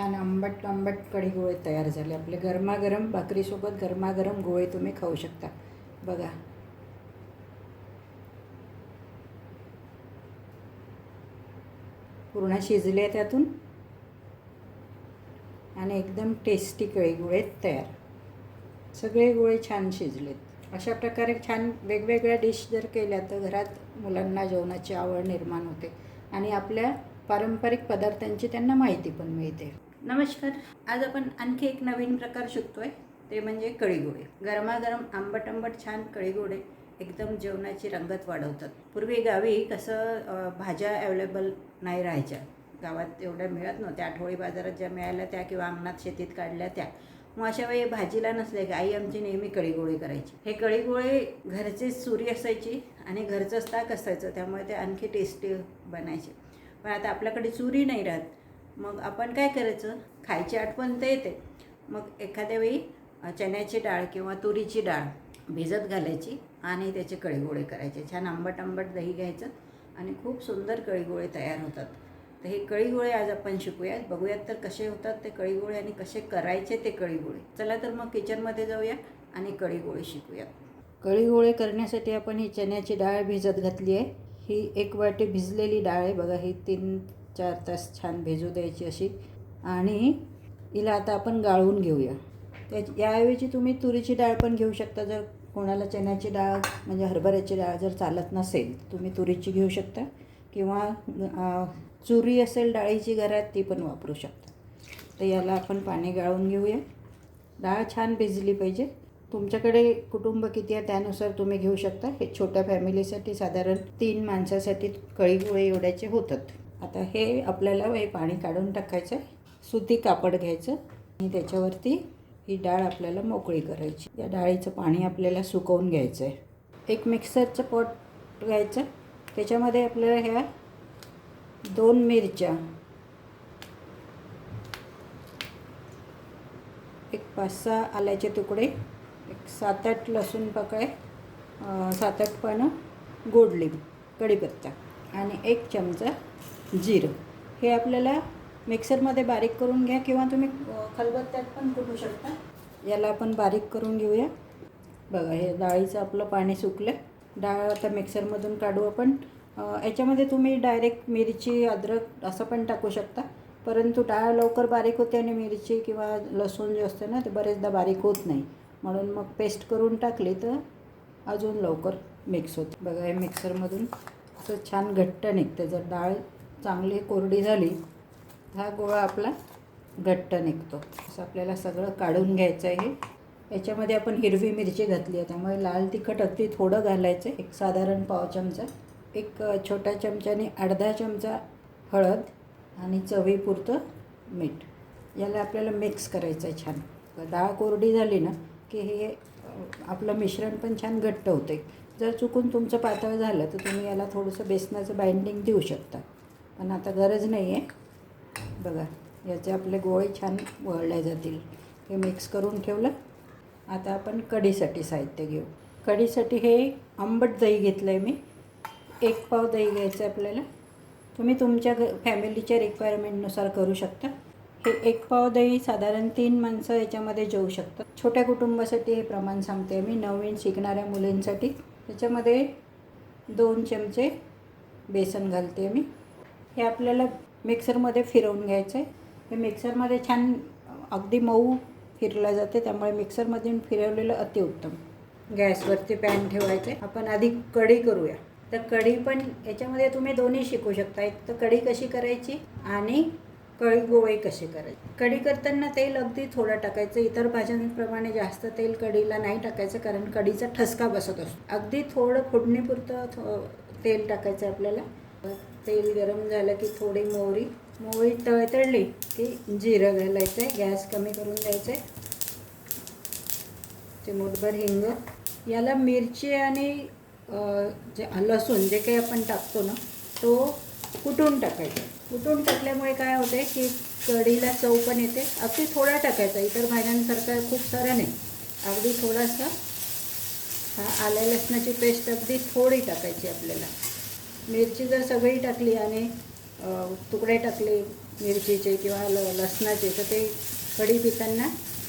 छान आंबट आंबट कढी गोळे तयार झाले. आपले गरमागरम भाकरीसोबत गरमागरम गोळे तुम्ही खाऊ शकता. बघा. पूर्ण शिजले त्यातून. आणि एकदम टेस्टी कळी गोळे तयार. सगळे गोळे छान शिजलेत. अशा प्रकारे छान वेगवेगळ्या डिश जर केल्या तर घरात मुलांना जेवणाची आवड निर्माण होते. आणि आपल्या पारंपरिक पदार्थांची त्यांना माहिती पण मिळते. नमस्कार. आज आपण आणखी एक नवीन प्रकार शिकतोय. ते म्हणजे कळीगोळे. गरमागरम आंबट आंबट छान कळीगोळे एकदम जेवणाची रंगत वाढवतात. पूर्वी गावी कसं भाज्या अवेलेबल नाही राहायच्या. गावात एवढ्या मिळत नव्हत्या. आठवडी बाजारात ज्या मिळाल्या त्या किंवा अंगणात शेतीत काढल्या त्या. मग अशा वेळी भाजीला नसले की आई आमची नेहमी कळीगोळे करायची. हे कळीगोळे घरचे सुरी असायची आणि घरचंच ताक असायचं. त्यामुळे ते आणखी टेस्टी बनायचे. पण आता आपल्याकडे चुरी नाही राहत. मग आपण काय करायचं? खायची आठवण तर येते. मग एखाद्या वेळी चण्याची डाळ किंवा तुरीची डाळ भिजत घालायची आणि त्याचे कळीगोळे करायचे. छान आंबट आंबट दही घ्यायचं आणि खूप सुंदर कळीगोळे तयार होतात. तर हे कळीगोळे आज आपण शिकूयात. बघूयात तर कसे होतात ते कळीगोळे आणि कसे करायचे ते कळीगोळे. चला तर मग किचनमध्ये जाऊया आणि कळीगोळे शिकूयात. कळीगोळे करण्यासाठी आपण ही चण्याची डाळ भिजत घातली आहे. ही एक वाटी भिजलेली डाळ आहे. बघा ही तीन चार तास छान भिजू द्यायची अशी. आणि हिला आता आपण गाळून घेऊया. त्या याऐवजी तुम्ही तुरीची डाळ पण घेऊ शकता. जर कोणाला चण्याची डाळ म्हणजे हरभऱ्याची डाळ जर चालत नसेल तुम्ही तुरीची घेऊ शकता. किंवा चुरी असेल डाळीची घरात ती पण वापरू शकता. तर याला आपण पाणी गाळून घेऊया. डाळ छान भिजली पाहिजे. तुमच्याकडे कुटुंब किती आहे त्यानुसार तुम्ही घेऊ शकता. हे छोट्या फॅमिलीसाठी साधारण तीन माणसासाठी कळी गोळे एवढ्याचे होतात. आता हे आपल्याला हे पाणी काढून टाकायचं आहे. सुती कापड घ्यायचं. आणि त्याच्यावरती ही डाळ आपल्याला मोकळी करायची. या डाळीचं पाणी आपल्याला सुकवून घ्यायचं आहे. एक मिक्सरचं पॉट घ्यायचं. त्याच्यामध्ये आपल्याला ह्या दोन मिरच्या एक पाच सहा आल्याचे तुकडे एक सात आठ लसूण पकळे सात आठ पानं गोडलिंब कढीपत्ता आणि एक चमचा जिरं. हे आपल्याला मिक्सरमध्ये बारीक करून घ्या किंवा तुम्ही खलबत्त्यात पण कुटू शकता. याला आपण बारीक करून घेऊया. बघा हे डाळीचं आपलं पाणी सुकलं डाळ आता मिक्सरमधून काढू आपण. याच्यामध्ये तुम्ही डायरेक्ट मिरची अद्रक असं पण टाकू शकता. परंतु डाळ लवकर बारीक होते आणि मिरची किंवा लसूण जे असतं ना ते बरेचदा बारीक होत नाही. म्हणून मग पेस्ट करून टाकली तर अजून लवकर मिक्स होते. बघा हे मिक्सरमधून असं छान घट्ट निघते. जर डाळ चांगली कोरडी झाली हा गोळा आपला घट्ट निघतो. असं आपल्याला सगळं काढून घ्यायचं आहे याच्यामध्ये आपण हिरवी मिरची घातली आहे त्यामुळे लाल तिखट अगदी थोडं घालायचं आहे एक साधारण पाव चमचा. एक छोट्या चमच्याने अर्धा चमचा हळद आणि चवीपुरतं मीठ. याला आपल्याला मिक्स करायचं आहे छान. डाळ कोरडी झाली ना की हे आपलं मिश्रण पण छान घट्ट होते जर चुकून तुमचं पातळ झालं तर तुम्ही याला थोडंसं बेसनाचं बाइंडिंग देऊ शकता. पण आता गरज नाही आहे बघा याचे आपले गोळे छान वळले जातील. हे मिक्स करून ठेवलं. आता आपण कढीसाठी साहित्य घेऊ. कढीसाठी हे आंबट दही घेतलं आहे मी. एक पाव दही घ्यायचं आहे आपल्याला. तुम्ही तुमच्या घ फॅमिलीच्या रिक्वायरमेंटनुसार करू शकता. हे एक पाव दही साधारण तीन माणसं याच्यामध्ये जेवू शकतात. छोट्या कुटुंबासाठी हे प्रमाण सांगते मी. नवीन शिकणाऱ्या मुलींसाठी. त्याच्यामध्ये दोन चमचे बेसन घालते मी. हे आपल्याला मिक्सरमध्ये फिरवून घ्यायचं आहे. हे मिक्सरमध्ये छान अगदी मऊ फिरलं जाते त्यामुळे मिक्सरमधून फिरवलेलं अतिउत्तम. गॅसवरती पॅन ठेवायचे. आपण आधी कढी करूया. तर कढी पण याच्यामध्ये तुम्ही दोन्ही शिकू शकता. एक तर कढी कशी करायची आणि कळी गोळे कशी करायची. कढी करताना तेल अगदी थोडं टाकायचं. इतर भाज्यांप्रमाणे जास्त तेल कढीला नाही टाकायचं कारण कढीचा ठसका बसत असतो. अगदी थोडं फोडणीपुरतं थो तेल टाकायचं आहे आपल्याला. तेल गरम झालं की थोडी मोहरी मोहरी तळतळली की जिरं घालायचं आहे गॅस कमी करून द्यायचं आहे चिमूटभर हिंग याला मिरची आणि जे लसूण जे काही आपण टाकतो ना तो कुटून टाकायचा. कुटून टाकल्यामुळे काय होते की कढीला चव पण येते. अगदी थोडा टाकायचा इतर भाज्यांसारखा खूप सारा नाही. अगदी थोडासा हा आल्या लसणाची पेस्ट अगदी थोडी टाकायची आपल्याला. मिरची जर सगळी टाकली आणि तुकडे टाकले मिरचीचे किंवा ल लसणाचे तर ते कढी पिताना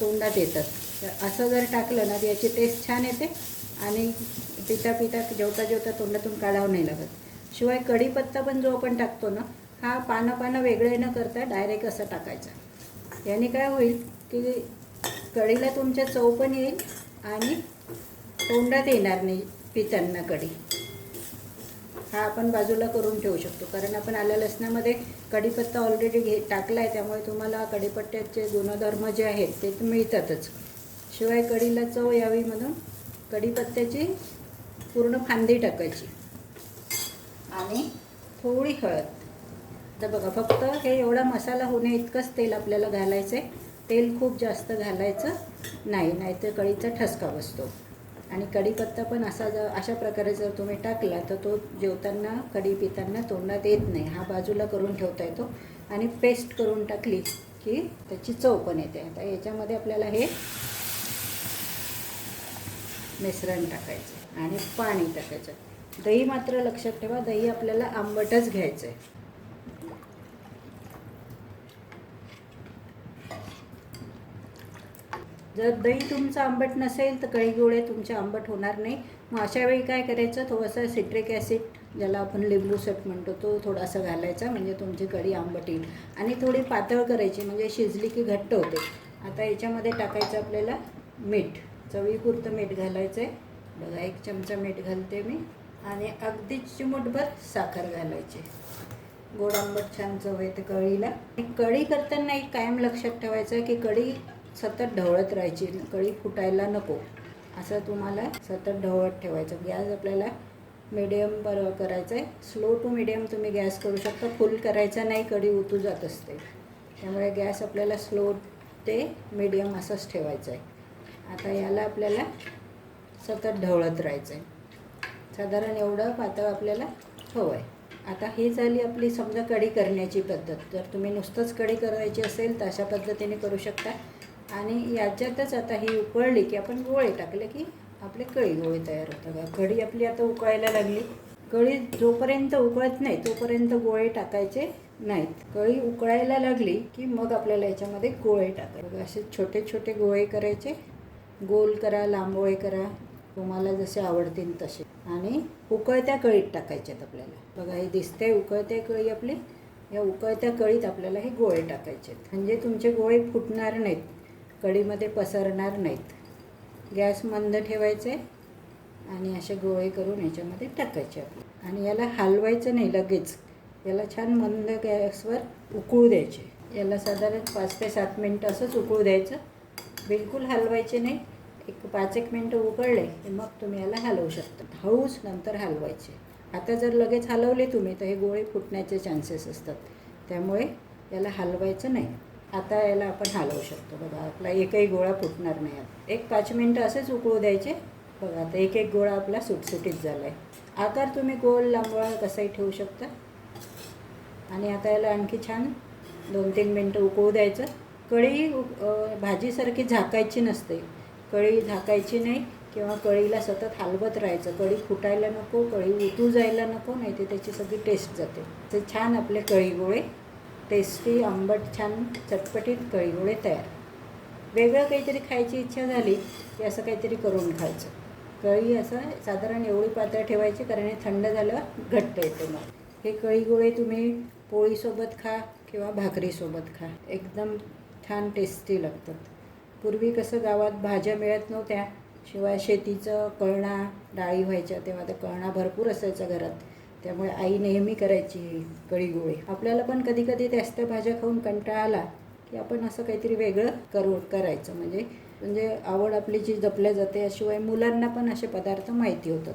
तोंडात येतात. तर असं जर टाकलं ना याची टेस्ट छान येते आणि पिता पिता जेवता जेवता तोंडातून काढावं नाही लागत. शिवाय कढीपत्ता पण जो आपण टाकतो ना हा पानं पानं वेगळे न करता डायरेक्ट असं टाकायचा. याने काय होईल की कढीला तुमच्या चव पण येईल आणि तोंडात येणार नाही पितांना कढी. हा आपण बाजूला करून ठेवू शकतो. कारण आपण आल्या लसणामध्ये कढीपत्ता ऑलरेडी घे टाकला आहे त्यामुळे तुम्हाला कढीपत्त्याचे गुणधर्म जे आहेत ते तर मिळतातच. शिवाय कढीला चव यावी म्हणून कढीपत्त्याची पूर्ण फांदी टाकायची. आणि थोडी हळद. तर बघा फक्त हे एवढा मसाला होणे इतकंच तेल आपल्याला घालायचं आहे तेल खूप जास्त घालायचं नाही नाहीतर कढीचा ठसका बसतो. आणि कढीपत्ता पण असा जर अशा प्रकारे जर तुम्ही टाकला तर तो जेवताना कढी पिताना तोंडात येत नाही. हा बाजूला करून ठेवता येतो आणि पेस्ट करून टाकली की त्याची चव पण येते. आता याच्यामध्ये आपल्याला हे मिश्रण टाकायचं आणि पाणी टाकायचं. दही मात्र लक्षात ठेवा दही आपल्याला आंबटच घ्यायचं आहे जर दही तुमचं आंबट नसेल तर कळी गोळे तुमचे आंबट होणार नाही. मग अशा वेळी काय करायचं? थोडंसं सिट्रिक ॲसिड ज्याला आपण लिंबूसट म्हणतो तो थोडासा घालायचा म्हणजे तुमची कढी आंबट येईल. आणि थोडी पातळ करायची म्हणजे शिजली की घट्ट होते. आता याच्यामध्ये टाकायचं आपल्याला मीठ. चवीपुरतं मीठ घालायचं आहे बघा एक चमचा मीठ घालते मी. आणि अगदी चिमूटभर साखर घालायची. गोड आंबट छान चव येते कढीला. आणि कढी करताना एक कायम लक्षात ठेवायचं की कढी सतत ढवळत राहायची कढी फुटायला नको. असं तुम्हाला सतत ढवळत ठेवायचं. गॅस आपल्याला मिडियम बरं करायचं आहे स्लो टू मिडियम तुम्ही गॅस करू शकता. फुल करायचा नाही कढी उतू जात असते. त्यामुळे गॅस आपल्याला स्लो ते मिडियम असंच ठेवायचं आहे आता याला आपल्याला सतत ढवळत राहायचं आहे साधारण एवढं पातळ आपल्याला हवं आहे. आता ही झाली आपली समजा कढी करण्याची पद्धत. जर तुम्ही नुसतंच कढी करायची असेल तर अशा पद्धतीने करू शकता. आणि याच्यातच आता ही उकळली की आपण गोळे टाकले की आपले कळी गोळे तयार होतात. बघा. कढी आपली आता उकळायला लागली. कळी जोपर्यंत उकळत नाही तोपर्यंत गोळे टाकायचे नाहीत. कळी उकळायला लागली की मग आपल्याला याच्यामध्ये गोळे टाकायचे. बघा, असे छोटे छोटे गोळे करायचे. गोल करा लांबोळे करा. तुम्हाला जसे आवडतील तसे. आणि उकळत्या कळीत टाकायच्यात आपल्याला. बघा हे दिसते उकळत्या कळी आपली. या उकळत्या कळीत आपल्याला हे गोळे टाकायचे आहेत म्हणजे तुमचे गोळे फुटणार नाहीत. कढीमध्ये पसरणार नाहीत. गॅस मंद ठेवायचे आणि असे गोळे करून याच्यामध्ये टाकायचे आपले. आणि याला हलवायचं नाही लगेच. याला छान मंद गॅसवर उकळू द्यायचे. याला साधारण पाच ते सात मिनटं असंच उकळू द्यायचं. बिलकुल हलवायचे नाही. एक पाच एक मिनटं उकळले की मग तुम्ही याला हलवू शकता. हळूच नंतर हलवायचे. आता जर लगेच हलवले तुम्ही तर हे गोळे फुटण्याचे चान्सेस असतात. त्यामुळे याला हलवायचं नाही. आता याला आपण हलवू शकतो. बघा आपला एकही गोळा फुटणार नाही आता. एक पाच मिनटं असेच उकळू द्यायचे. बघा आता एक एक गोळा आपला सुटसुटीत झाला आहे आकार तुम्ही गोल लांबोळा कसाही ठेवू शकता. आणि आता याला आणखी छान दोन तीन मिनटं उकळू द्यायचं. कढी उक- भाजीसारखी झाकायची नसते. कढी झाकायची नाही किंवा कढीला सतत हलवत राहायचं. कढी फुटायला नको कढी उतू जायला नको नाही ते त्याची सगळी टेस्ट जाते. ते छान आपले कढी गोळे टेस्टी आंबट छान चटपटीत कळीगोळे तयार. वेगळं काहीतरी खायची इच्छा झाली की असं काहीतरी करून खायचं. कळी असं साधारण एवढी पातळ ठेवायची कारण हे थंड झाल्यावर घट्ट येते मग. हे कळीगोळे तुम्ही पोळीसोबत खा किंवा भाकरीसोबत खा. एकदम छान टेस्टी लागतात. पूर्वी कसं गावात भाज्या मिळत नव्हत्या शिवाय शेतीचं कळणा डाळी व्हायच्या तेव्हा त्या कळणा भरपूर असायचा घरात. त्यामुळे आई नेहमी करायची कढी गोळे आपल्याला पण कधी कधी जास्त भाज्या खाऊन कंटाळा आला की आपण असं काहीतरी वेगळं करू करायचं. म्हणजे म्हणजे आवड आपली जी जपल्या जाते शिवाय मुलांना पण असे पदार्थ माहिती होतात.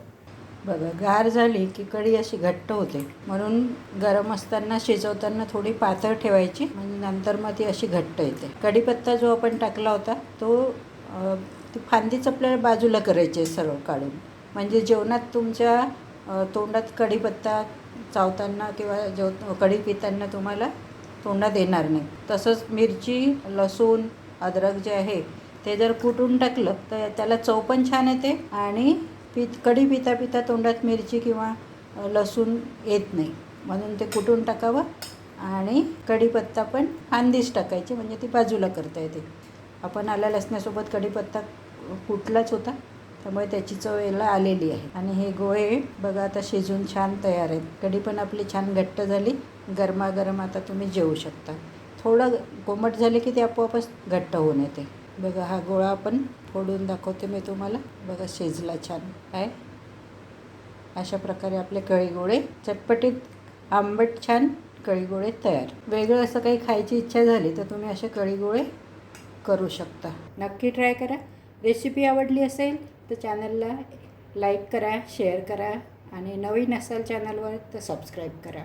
बघा गार झाली की कढी अशी घट्ट होते. म्हणून गरम असताना शिजवताना थोडी पातळ ठेवायची म्हणजे नंतर मग ती अशी घट्ट येते. कढीपत्ता जो आपण टाकला होता तो ती फांदीच आपल्याला बाजूला करायची आहे सरळ काढून. म्हणजे जेवणात तुमच्या तोंडात कढीपत्ता चावताना किंवा जेव कढी पिताना तुम्हाला तोंडात येणार नाही. तसंच मिरची लसूण अद्रक जे आहे ते जर कुटून टाकलं तर त्याला चव पण छान येते आणि पित कढी पिता पिता तोंडात मिरची किंवा लसूण येत नाही. म्हणून ते कुटून टाकावं आणि कढीपत्ता पण फांदीच टाकायची म्हणजे ती बाजूला करता येते. आपण आल्या लसण्यासोबत कढीपत्ता कुटलाच होता त्यामुळे त्याची चव याला आलेली आहे. आणि हे गोळे बघा आता शिजून छान तयार आहेत. कढी पण आपली छान घट्ट झाली. गरमागरम आता तुम्ही जेवू शकता. थोडं कोमट झाले की ते आपोआपच घट्ट होऊन येते. बघा हा गोळा आपण फोडून दाखवते मी तुम्हाला. बघा शिजला छान काय अशा प्रकारे आपले कळीगोळे चटपटीत आंबट छान कळीगोळे तयार. वेगळं असं काही खायची इच्छा झाली तर तुम्ही असे कळीगोळे करू शकता. नक्की ट्राय करा. रेसिपी आवडली असेल तर चॅनलला लाईक करा शेअर करा आणि नवीन असाल चॅनलवर तर सबस्क्राईब करा.